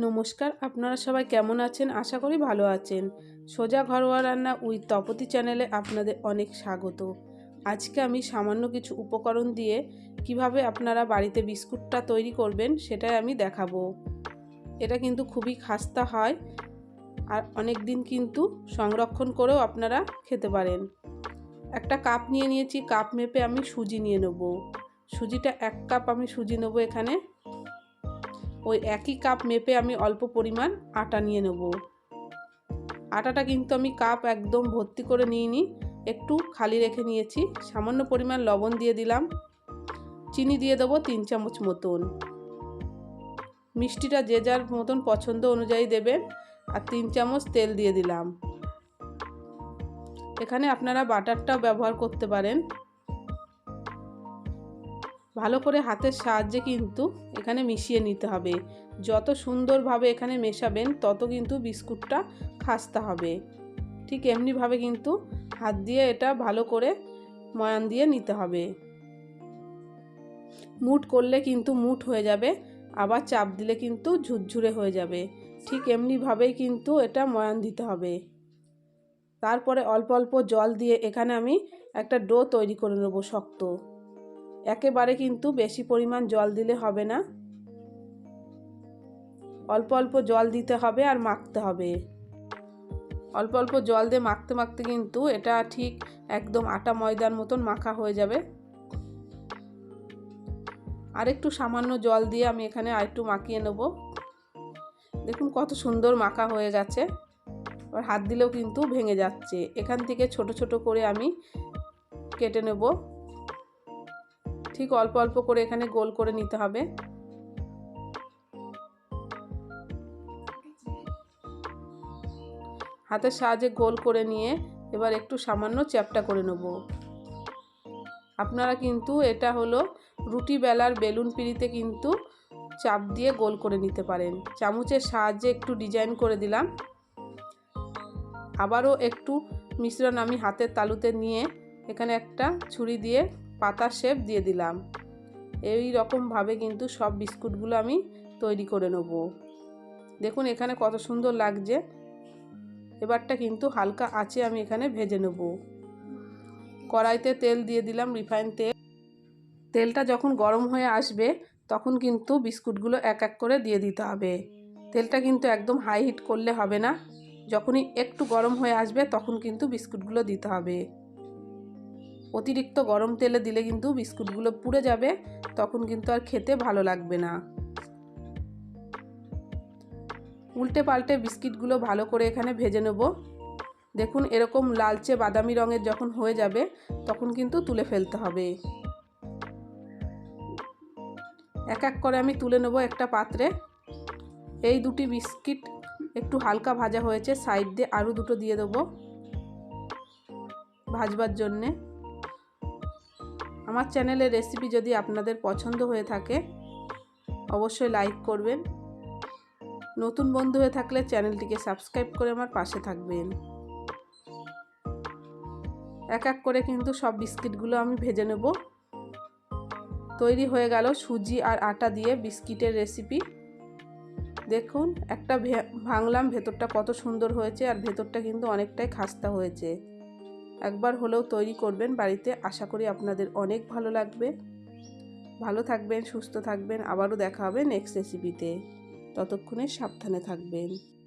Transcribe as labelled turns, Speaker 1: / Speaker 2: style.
Speaker 1: নমস্কার, আপনারা সবাই কেমন আছেন? আশা করি ভালো আছেন। সোজা ঘরোয়া রান্না উইথ তপতি চ্যানেলে আপনাদের অনেক স্বাগত। আজকে আমি সামান্য কিছু উপকরণ দিয়ে কীভাবে আপনারা বাড়িতে বিস্কুটটা তৈরি করবেন সেটাই আমি দেখাবো। এটা কিন্তু খুবই খাস্তা হয় আর অনেক দিন কিন্তু সংরক্ষণ করেও আপনারা খেতে পারেন। একটা কাপ নিয়ে নিয়েছি, কাপ মেপে আমি সুজি নিয়ে নেব। সুজিটা এক কাপ আমি সুজি নেব এখানে। ওই একই কাপ মেপে আমি অল্প পরিমাণ আটা নিয়ে নেব। আটাটা কিন্তু আমি কাপ একদম ভর্তি করে নিয়ে নিই একটু খালি রেখে নিয়েছি। সামান্য পরিমাণ লবণ দিয়ে দিলাম। চিনি দিয়ে দেবো তিন চামচ মতন। মিষ্টিটা যে যার মতন পছন্দ অনুযায়ী দেবেন আর তিন চামচ তেল দিয়ে দিলাম। এখানে আপনারা বাটারটাও ব্যবহার করতে পারেন। ভালো করে হাতের সাহায্যে কিন্তু এখানে মিশিয়ে নিতে হবে। যত সুন্দরভাবে এখানে মেশাবেন, তত কিন্তু বিস্কুটটা খাস্তা হবে। ঠিক এমনিভাবে কিন্তু হাত দিয়ে এটা ভালো করে ময়ান দিয়ে নিতে হবে। মুট করলে কিন্তু মুট হয়ে যাবে, আবার চাপ দিলে কিন্তু ঝুরঝুরে হয়ে যাবে। ঠিক এমনিভাবেই কিন্তু এটা ময়ান দিতে হবে। তারপরে অল্প অল্প জল দিয়ে এখানে আমি একটা ডো তৈরি করে নেব শক্ত। একেবারে কিন্তু বেশি পরিমাণ জল দিলে হবে না। অল্প অল্প জল দিতে হবে আর মাখতে হবে। অল্প অল্প জল দিয়ে মাখতে মাখতে কিন্তু এটা ঠিক একদম আটা ময়দার মতন মাখা হয়ে যাবে। আর একটু সামান্য জল দিয়ে আমি এখানে আরেকটু মাখিয়ে নেব। দেখুন কত সুন্দর মাখা হয়ে গেছে আর হাত দিলেও কিন্তু ভেঙে যাচ্ছে। এখান থেকে ছোট ছোট করে আমি কেটে নেব। ঠিক অল্প অল্প করে এখানে গোল করে নিতে হবে। হাতের সাহায্যে গোল করে নিয়ে এবার একটু সামান্য চ্যাপটা করে নেব। আপনারা কিন্তু এটা হলো রুটি বেলার বেলুন পিড়িতে কিন্তু চাপ দিয়ে গোল করে নিতে পারেন। চামচের সাহায্যে একটু ডিজাইন করে দিলাম। আবারও একটু মিশ্রণ আমি হাতের তালুতে নিয়ে এখানে একটা ছুরি দিয়ে পাতার শেপ দিয়ে দিলাম। এই রকমভাবে কিন্তু সব বিস্কুটগুলো আমি তৈরি করে নেব। দেখুন এখানে কত সুন্দর লাগছে। এবারটা কিন্তু হালকা আছে আমি এখানে ভেজে নেব। কড়াইতে তেল দিয়ে দিলাম রিফাইন তেল। তেলটা যখন গরম হয়ে আসবে, তখন কিন্তু বিস্কুটগুলো এক এক করে দিয়ে দিতে হবে। তেলটা কিন্তু একদম হাই হিট করলে হবে না। যখনই একটু গরম হয়ে আসবে, তখন কিন্তু বিস্কুটগুলো দিতে হবে। অতিরিক্ত গরম তেলে দিলে কিন্তু বিস্কুটগুলো পুড়ে যাবে, তখন কিন্তু আর খেতে ভালো লাগবে না। উল্টে পাল্টে বিস্কিটগুলো ভালো করে এখানে ভেজে নেব। দেখুন এরকম লালচে বাদামি রঙের যখন হয়ে যাবে, তখন কিন্তু তুলে ফেলতে হবে। এক এক করে আমি তুলে নেব একটা পাত্রে। এই দুটি বিস্কিট একটু হালকা ভাজা হয়েছে, সাইড দিয়ে আরও দুটো দিয়ে দেবো। ভাজবার জন্যে। আমার চ্যানেলের রেসিপি যদি আপনাদের পছন্দ হয়ে থাকে, অবশ্যই লাইক করবেন। নতুন বন্ধু হয়ে থাকলে চ্যানেলটিকে সাবস্ক্রাইব করে আমার পাশে থাকবেন। এক এক করে কিন্তু সব বিস্কিটগুলো আমি ভেজে নেব। তৈরি হয়ে গেল সুজি আর আটা দিয়ে বিস্কিটের রেসিপি দেখুন, একটা ভাঙলাম, ভেতরটা কত সুন্দর হয়েছে আর ভেতরটা কিন্তু অনেকটাই খাস্তা হয়েছে। একবার হলেও তৈরি করবেন বাড়িতে। আশা করি আপনাদের অনেক ভালো লাগবে। ভালো থাকবেন, সুস্থ থাকবেন। আবারও দেখা হবে নেক্সট রেসিপিতে ততক্ষণে সাবধানে থাকবেন।